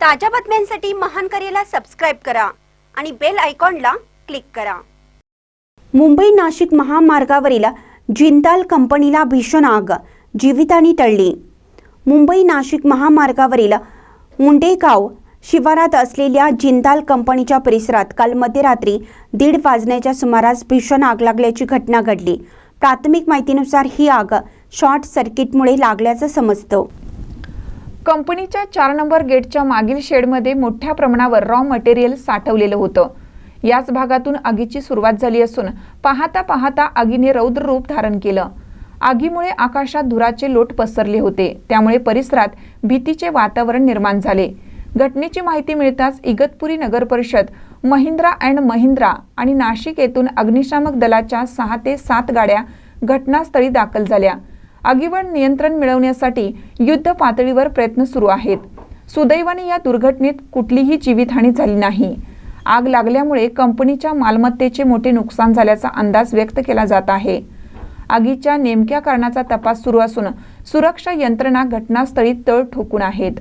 ताज्या बातम्यांसाठी महान करेला सबस्क्राईब करा आणि बेल आयकॉनला क्लिक करा. मुंबई नाशिक महामार्गावरील जिंदाल कंपनीला भीषण आग जीवितांनी टळली. मुंबई नाशिक महामार्गावरील मुंडेगाव शिवारात असलेल्या जिंदाल कंपनीच्या परिसरात काल मध्यरात्री दीड वाजण्याच्या सुमारास भीषण आग लागल्याची घटना घडली. प्राथमिक माहितीनुसार ही आग शॉर्ट सर्किटमुळे लागल्याचं समजतं. कंपनीच्या चार नंबर गेटच्या मागील शेडमध्ये मोठ्या प्रमाणावर रॉ मटेरियल साठवलेलं होतं. याच भागातून आगीची सुरुवात झाली असून पाहता पाहता आगीने रौद्र रूप धारण केलं. आगीमुळे आकाशात धुराचे लोट पसरले होते. त्यामुळे परिसरात भीतीचे वातावरण निर्माण झाले. घटनेची माहिती मिळताच इगतपुरी नगर परिषद महिंद्रा अँड महिंद्रा आणि नाशिक येथून अग्निशामक दलाच्या सहा ते सात गाड्या घटनास्थळी दाखल झाल्या. आगीवर नियंत्रण मिळवण्यासाठी युद्ध पातळीवर प्रयत्न सुरू आहेत. सुदैवाने या दुर्घटनेत कुठलीही जीवितहानी झाली नाही. आग लागल्यामुळे कंपनीच्या मालमत्तेचे मोठे नुकसान झाल्याचा अंदाज व्यक्त केला जात आहे. आगीच्या नेमक्या कारणाचा तपास सुरू असून सुरक्षा यंत्रणा घटनास्थळी तळ ठोकून आहेत.